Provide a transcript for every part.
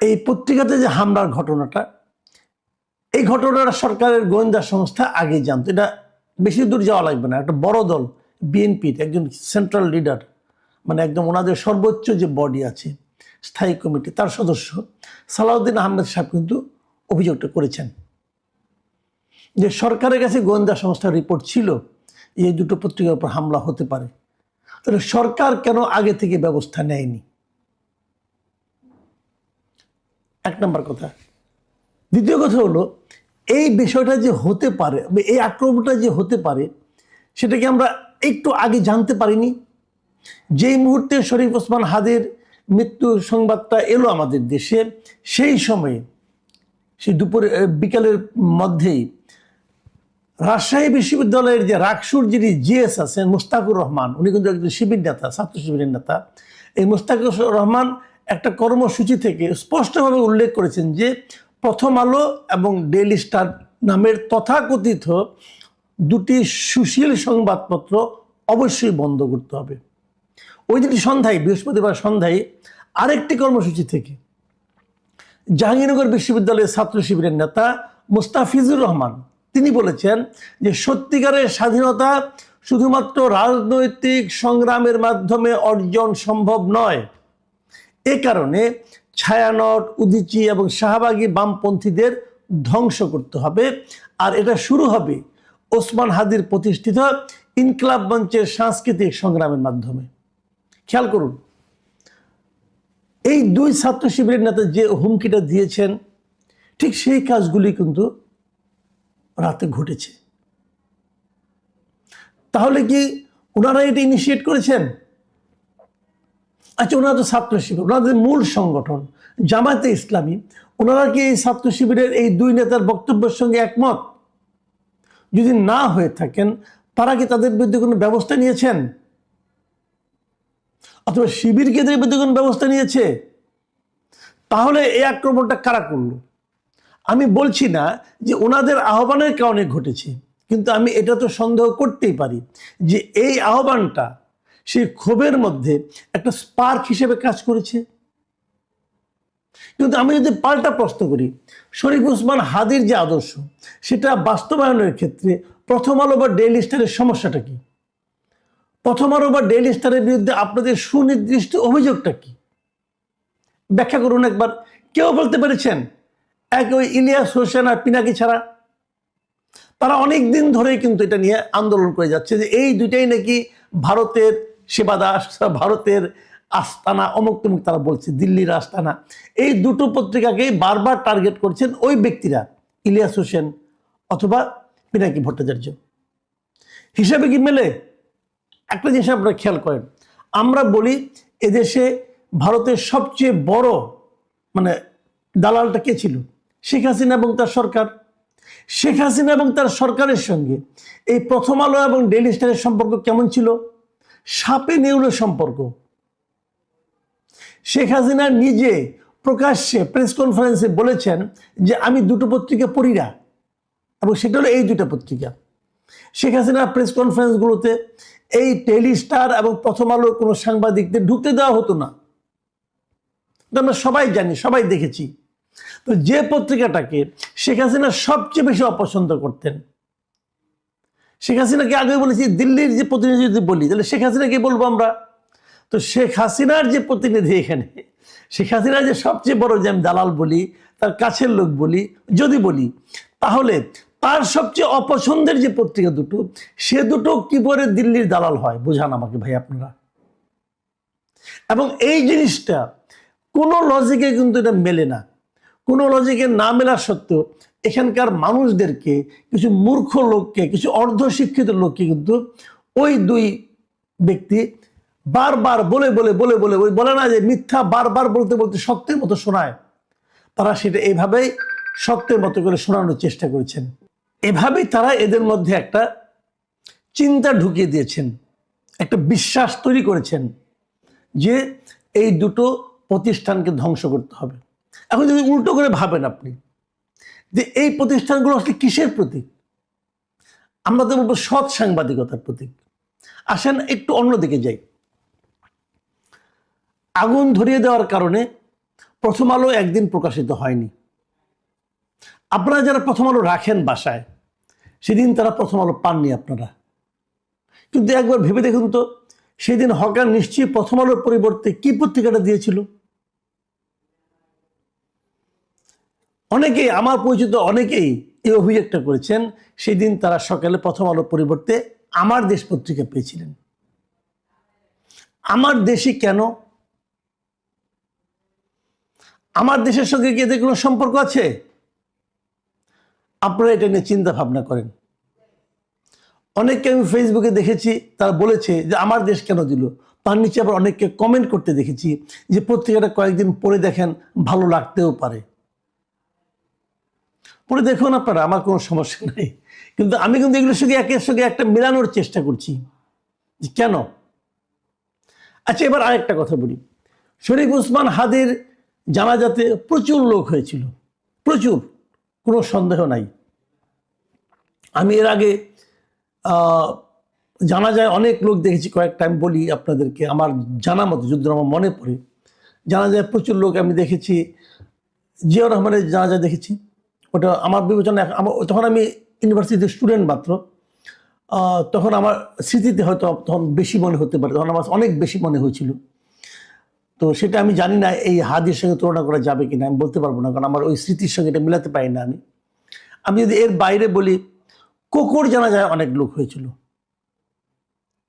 এই পত্রিকাতে যে হামলার ঘটনাটা, এই ঘটনাটা সরকারের গোয়েন্দা সংস্থা আগে জানতো। এটা বেশি দূর যাওয়া লাগবে না। একটা বড় দল, বিএনপির একজন সেন্ট্রাল লিডার মানে একদম ওনাদের সর্বোচ্চ যে বডি আছে, স্থায়ী কমিটি, তার সদস্য, সালাউদ্দিন আহমেদ সাহেব কিন্তু অভিযোগটা করেছেন। যে সরকারের কাছে গোয়েন্দা সংস্থার রিপোর্ট ছিল, এই দুটো পত্রিকার উপর হামলা হতে পারে। তাহলে সরকার কেন আগে থেকে ব্যবস্থা নেয়নি? এক নম্বর কথা। দ্বিতীয় কথা হলো, এই বিষয়টা যে হতে পারে এই আক্রমণটা যে হতে পারে, সেটাকে আমরা একটু আগে জানতে পারিনি। যেই মুহূর্তে শরীফ ওসমান হাদের মৃত্যু সংবাদটা এলো আমাদের দেশে, সেই সময়ে, সেই দুপুরে বিকালের মধ্যেই, রাজশাহী বিশ্ববিদ্যালয়ের যে রাকসুর যিনি জিএস আছেন, মুস্তাকুর রহমান, উনি কিন্তু একজন শিবির নেতা, ছাত্র শিবিরের নেতা। এই মুস্তাকুর রহমান একটা কর্মসূচি থেকে স্পষ্টভাবে উল্লেখ করেছেন যে প্রথম আলো এবং ডেইলি স্টার নামের তথাকথিত দুটি সুশীল সংবাদপত্র অবশ্যই বন্ধ করতে হবে। ওই দিন সন্ধ্যায়, বৃহস্পতিবার সন্ধ্যায় আরেকটি কর্মসূচি থেকে জাহাঙ্গীরনগর বিশ্ববিদ্যালয়ের ছাত্র শিবিরের নেতা মুস্তাফিজুর রহমান, তিনি বলেছেন যে সত্যিকারের স্বাধীনতা শুধুমাত্র রাজনৈতিক সংগ্রামের মাধ্যমে অর্জন সম্ভব নয় এ কারণে ছায়ানট, উদিচি এবং শাহবাগী বামপন্থীদের ধ্বংস করতে হবে। আর এটা শুরু হবে ওসমান হাদির প্রতিষ্ঠিত ইনকলাব মঞ্চের সাংস্কৃতিক সংগ্রামের মাধ্যমে। খেয়াল করুন, এই দুই ছাত্র শিবিরের নেতা যে হুমকিটা দিয়েছেন, ঠিক সেই কাজগুলি কিন্তু রাতে ঘটেছে। তাহলে কি ওনারা এটা ইনিশিয়েট করেছেন? আচ্ছা ওনারা তো ছাত্র শিবির ওনাদের মূল সংগঠন, জামায়াতে ইসলামী, ওনারা কি এই ছাত্র শিবিরের এই দুই নেতার বক্তব্যের সঙ্গে একমত? যদি না হয়ে থাকেন, তারা কি তাদের বিরুদ্ধে কোনো ব্যবস্থা নিয়েছেন? অথবা শিবিরকে এদের বিরুদ্ধে কোনো ব্যবস্থা নিয়েছে? তাহলে এই আক্রমণটা কারা করল? আমি বলছি না যে ওনাদের আহ্বানের কারণে ঘটেছে, কিন্তু আমি এটা তো সন্দেহ করতেই পারি যে এই আহ্বানটা সেই ক্ষোভের মধ্যে একটা স্পার্ক হিসেবে কাজ করেছে। কিন্তু আমি যদি পাল্টা প্রশ্ন করি, শরীফ উসমান হাদির যে আদর্শ, সেটা বাস্তবায়নের ক্ষেত্রে প্রথম আলো বা ডেইলি স্টারের সমস্যাটা কি? প্রথম আলো বা ডেইলি স্টারের বিরুদ্ধে আপনাদের সুনির্দিষ্ট অভিযোগটা কি? ব্যাখ্যা করুন একবার। কেউ বলতে পেরেছেন? এক ওই ইলিয়াস হোসেন আর পিনাকি ছাড়া? তারা অনেক দিন ধরেই কিন্তু এটা নিয়ে আন্দোলন করে যাচ্ছে যে এই দুইটাই নাকি ভারতের সেবাদাস ভারতের আস্তানা অমুক তমুক তারা বলছে, দিল্লির আস্তানা। এই দুটো পত্রিকাকেই বারবার টার্গেট করছেন ওই ব্যক্তিরা, ইলিয়াস হোসেন অথবা পিনাকি ভট্টাচার্য। হিসাবে কি মেলে? একটা জিনিস আপনারা খেয়াল করেন, আমরা বলি এদেশে ভারতের সবচেয়ে বড় মানে দালালটা কে ছিল? শেখ হাসিনা এবং তার সরকার। শেখ হাসিনা এবং তার সরকারের সঙ্গে এই প্রথম আলো এবং ডেইলি স্টারের সম্পর্ক কেমন ছিল? সাপে নেউলের সম্পর্ক। শেখ হাসিনা নিজে প্রকাশ্যে প্রেস কনফারেন্সে বলেছেন যে, আমি দুটো পত্রিকা পড়ি না। এবং সেটা হলো এই দুটো পত্রিকা। শেখ হাসিনার প্রেস কনফারেন্সগুলোতে এই টেলিস্টার এবং প্রথম আলোর কোনো সাংবাদিকদের ঢুকতে দেওয়া হতো না। আমরা সবাই জানি, সবাই দেখেছি। তো যে পত্রিকাটাকে শেখ হাসিনা সবচেয়ে বেশি অপছন্দ করতেন শেখ হাসিনাকে আগে বলেছি, দিল্লির যে প্রতিনিধি যদি বলি, তাহলে শেখ হাসিনাকে বলব আমরা। তো শেখ হাসিনার যে প্রতিনিধি এখানে, শেখ হাসিনার যে সবচেয়ে বড় যে আমি দালাল বলি, তার কাছের লোক বলি, যদি বলি, তাহলে তার সবচেয়ে অপছন্দের যে পত্রিকা দুটো, সে দুটো কি করে দিল্লির দালাল হয়? বোঝান আমাকে ভাই আপনারা। এবং এই জিনিসটা কোনো লজিকে কিন্তু এটা মেলে না। কোনো লজিকে না মেলা সত্ত্বেও এখানকার মানুষদেরকে, কিছু মূর্খ লোককে, কিছু অর্ধশিক্ষিত লোককে কিন্তু ওই দুই ব্যক্তি বারবার বলে বলে বলে বলে, ওই বলে না যে মিথ্যা বারবার বলতে বলতে সত্যের মতো শোনায়। তারা সেটা এইভাবেই সত্যের মতো করে শোনানোর চেষ্টা করেছেন। এভাবেই তারা এদের মধ্যে একটা চিন্তা ঢুকিয়ে দিয়েছেন, একটা বিশ্বাস তৈরি করেছেন যে এই দুটো প্রতিষ্ঠানকে ধ্বংস করতে হবে। এখন যদি উল্টো করে ভাবেন আপনি যে এই প্রতিষ্ঠানগুলো আসলে কিসের প্রতীক? আমরা তো বলব সৎ সাংবাদিকতার প্রতীক। আসেন একটু অন্যদিকে যাই। আগুন ধরিয়ে দেওয়ার কারণে প্রথম আলো একদিন প্রকাশিত হয়নি। আপনারা যারা প্রথম আলো রাখেন বাসায়, সেদিন তারা প্রথম আলো পাননি আপনারা। কিন্তু একবার ভেবে দেখুন তো, সেদিন হকার নিশ্চয়ই প্রথম আলোর পরিবর্তে কি পত্রিকাটা দিয়েছিল? অনেকেই, আমার পরিচিত অনেকেই এই অভিযোগটা করেছেন, সেদিন তারা সকালে প্রথম আলোর পরিবর্তে আমার দেশ পত্রিকা পেয়েছিলেন। আমার দেশে কেন? আমার দেশের সঙ্গে কি এদের কোনো সম্পর্ক আছে? আপনারা এটা নিয়ে চিন্তা ভাবনা করেন। অনেককে আমি ফেসবুকে দেখেছি, তারা বলেছে যে আমার দেশ কেন দিল? তার নিচে আবার অনেককে কমেন্ট করতে দেখেছি যে পত্রিকাটা কয়েকদিন পরে দেখেন, ভালো লাগতেও পারে। পড়ে দেখুন আপনারা, আমার কোনো সমস্যা নেই। কিন্তু আমি কিন্তু এগুলোর সঙ্গে একের সঙ্গে একটা মেলানোর চেষ্টা করছি। যে কেন? আচ্ছা এবার আরেকটা কথা বলি। শরীফ উসমান হাদের জানাজাতে প্রচুর লোক হয়েছিল। প্রচুর, কোনো সন্দেহ নাই। আমি এর আগে জানা যায় অনেক লোক দেখেছি, কয়েকটা আমি বলি আপনাদেরকে, আমার জানা মতো যদি আমার মনে পড়ে। জানা যায় প্রচুর লোক আমি দেখেছি, জিয়াউর রহমানের জানাজা দেখেছি। ওটা আমার বিবেচনা আমার তখন আমি ইউনিভার্সিটির স্টুডেন্ট মাত্র তখন আমার স্মৃতিতে হয়তো তখন বেশি মনে হতে পারে, তখন আমার অনেক বেশি মনে হয়েছিল। তো সেটা আমি জানি না এই হাদির সঙ্গে তুলনা করা যাবে কিনা, আমি বলতে পারব না, কারণ আমার ওই স্মৃতির সঙ্গে এটা মিলাতে পারি না আমি। আমি যদি এর বাইরে বলি, কোকর জানা যায় অনেক লোক হয়েছিল।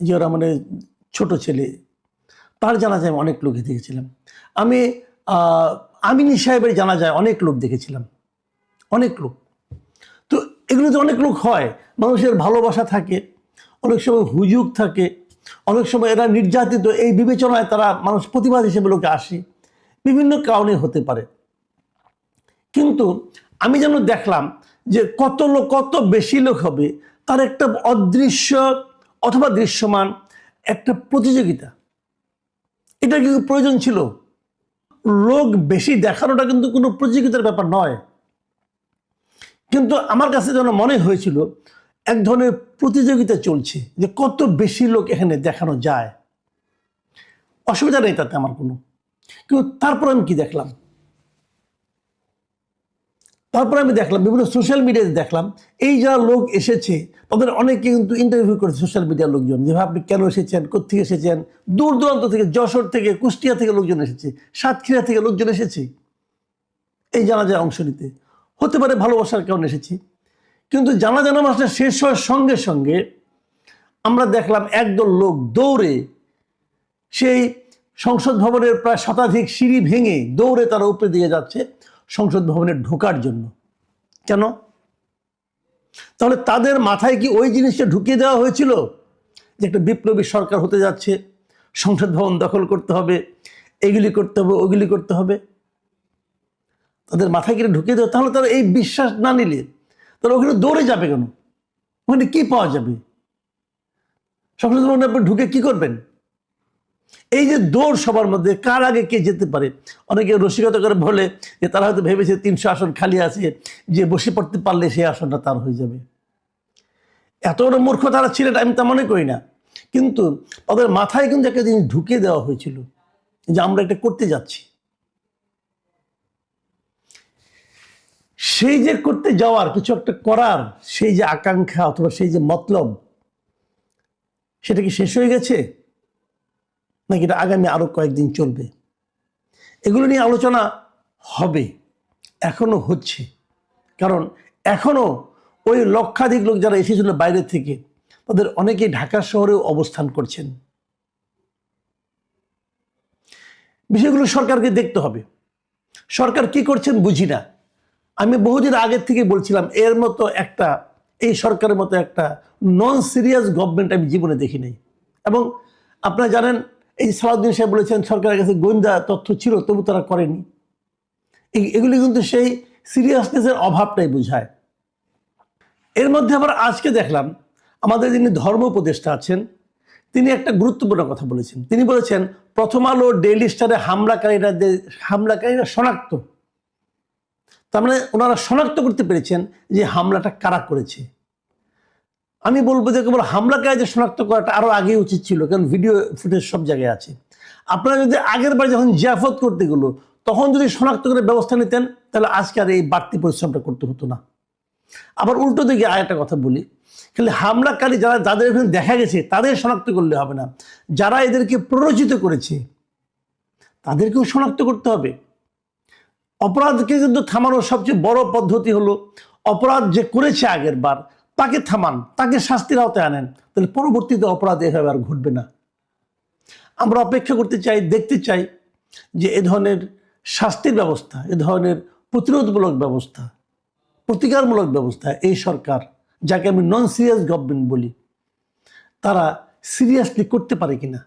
যে ওরা মানে ছোট ছেলে, তার জানা যায় অনেক লোক দেখেছিলাম। আমি আমিনী সাহেবের জানা যায় অনেক লোক দেখেছিলাম। অনেক লোক। তো এগুলোতে অনেক লোক হয়, মানুষের ভালোবাসা থাকে, অনেক সময় হুজুগ থাকে, অনেক সময় এরা নির্যাতিত, এই বিবেচনায় তারা মানুষ প্রতিবাদ হিসেবে লোকে আসে। বিভিন্ন কারণে হতে পারে। কিন্তু আমি যেন দেখলাম যে কত লোক, কত বেশি লোক হবে, তার একটা অদৃশ্য অথবা দৃশ্যমান একটা প্রতিযোগিতা। এটা কিন্তু প্রয়োজন ছিল? লোক বেশি দেখানোটা কিন্তু কোনো প্রতিযোগিতার ব্যাপার নয়। কিন্তু আমার কাছে যেন মনে হয়েছিল, এক ধরনের প্রতিযোগিতা চলছে যে কত বেশি লোক এখানে দেখানো যায়। অসুবিধা নেই তাতে আমার কোনো। কিন্তু তারপর আমি কি দেখলাম? তারপর আমি দেখলাম, বিভিন্ন সোশ্যাল মিডিয়াতে দেখলাম, এই যারা লোক এসেছে, তাদের অনেকে কিন্তু ইন্টারভিউ করেছে সোশ্যাল মিডিয়ার লোকজন। যে আপনি কেন এসেছেন? কোথেকে এসেছেন? দূর দূরান্ত থেকে যশোর থেকে কুষ্টিয়া থেকে লোকজন এসেছে, সাতক্ষীরা থেকে লোকজন এসেছে। এই জানাজায় অংশ নিতে। হতে পারে ভালোবাসার কারণে এসেছি। কিন্তু জানা জানা মাসটা শেষ হওয়ার সঙ্গে সঙ্গে আমরা দেখলাম একদল লোক দৌড়ে সেই সংসদ ভবনের প্রায় শতাধিক সিঁড়ি ভেঙে দৌড়ে তারা উপরে দিয়ে যাচ্ছে সংসদ ভবনে ঢোকার জন্য। কেন? তাহলে তাদের মাথায় কি ওই জিনিসটা ঢুকিয়ে দেওয়া হয়েছিল যে একটা বিপ্লবী সরকার হতে যাচ্ছে, সংসদ ভবন দখল করতে হবে, এগুলি করতে হবে, ওগুলি করতে হবে? তাদের মাথায় কিনে ঢুকিয়ে দেওয়া তাহলে তারা এই বিশ্বাস না নিলে তারা ওখানে দৌড়ে যাবে কেন? ওখানে কি পাওয়া যাবে? ভবনে আপনি ঢুকে কি করবেন? এই যে দৌড় সবার মধ্যে, কার আগে কে যেতে পারে? অনেকে রসিকতা করে বলে যে তারা হয়তো ভেবেছে তিনশো আসন খালি আছে, যে বসে পড়তে পারলে সেই আসনটা তার হয়ে যাবে। এত বড় মূর্খ তারা ছিলেন, আমি তা মনে করি না। কিন্তু তাদের মাথায় কিন্তু একটা জিনিস ঢুকিয়ে দেওয়া হয়েছিল যে আমরা এটা করতে যাচ্ছি। সেই যে করতে যাওয়ার, কিছু একটা করার, সেই যে আকাঙ্ক্ষা অথবা সেই যে মতলব, সেটা কি শেষ হয়ে গেছে? নাকি এটা আগামী আরও কয়েকদিন চলবে? এগুলো নিয়ে আলোচনা হবে, এখনও হচ্ছে। কারণ এখনও ওই লক্ষাধিক লোক যারা এসেছিল বাইরে থেকে, তাদের অনেকেই ঢাকা শহরেও অবস্থান করছেন। বিষয়গুলো সরকারকে দেখতে হবে। সরকার কি করছেন বুঝি না। আমি বহুদিন আগের থেকে বলছিলাম, এর মতো একটা, এই সরকারের মতো একটা নন সিরিয়াস গভর্নমেন্ট আমি জীবনে দেখি নাই। এবং আপনারা জানেন, এই সালাউদ্দিন সাহেব বলেছেন, সরকারের কাছে গোয়েন্দা তথ্য ছিল, তবু তারা করেনি। এগুলি কিন্তু সেই সিরিয়াসনেসের অভাবটাই বোঝায়। এর মধ্যে আবার আজকে দেখলাম, আমাদের যিনি ধর্ম উপদেষ্টা আছেন, তিনি একটা গুরুত্বপূর্ণ কথা বলেছেন। তিনি বলেছেন, প্রথম আলো ডেইলি স্টারে হামলাকারীরা হামলাকারীরা শনাক্ত তার মানে ওনারা শনাক্ত করতে পেরেছেন যে হামলাটা কারা করেছে। আমি বলব যে কেবল হামলাকারী যে শনাক্ত করাটা আরও আগে উচিত ছিল, কারণ ভিডিও ফুটেজ সব জায়গায় আছে। আপনারা যদি আগের বার যখন জিয়াফত করতে গেলো, তখন যদি শনাক্ত করে ব্যবস্থা নিতেন, তাহলে আজকে আর এই বাড়তি পরিশ্রমটা করতে হতো না। আবার উল্টো দিকে আর একটা কথা বলি, খালি হামলাকারী যারা, যাদের এখানে দেখা গেছে, তাদের শনাক্ত করলে হবে না। যারা এদেরকে প্ররোচিত করেছে, তাদেরকেও শনাক্ত করতে হবে। অপরাধকে কিন্তু থামানোর সবচেয়ে বড় পদ্ধতি হলো, অপরাধ যে করেছে আগের বার তাকে থামান, তাকে শাস্তির আওতায় আনেন। তাহলে পরবর্তীতে অপরাধ এভাবে আর ঘটবে না। আমরা অপেক্ষা করতে চাই, দেখতে চাই যে এ ধরনের শাস্তির ব্যবস্থা, এ ধরনের প্রতিরোধমূলক ব্যবস্থা, প্রতিকারমূলক ব্যবস্থা এই সরকার, যাকে আমি নন সিরিয়াস গভর্নমেন্ট বলি, তারা সিরিয়াসলি করতে পারে কিনা?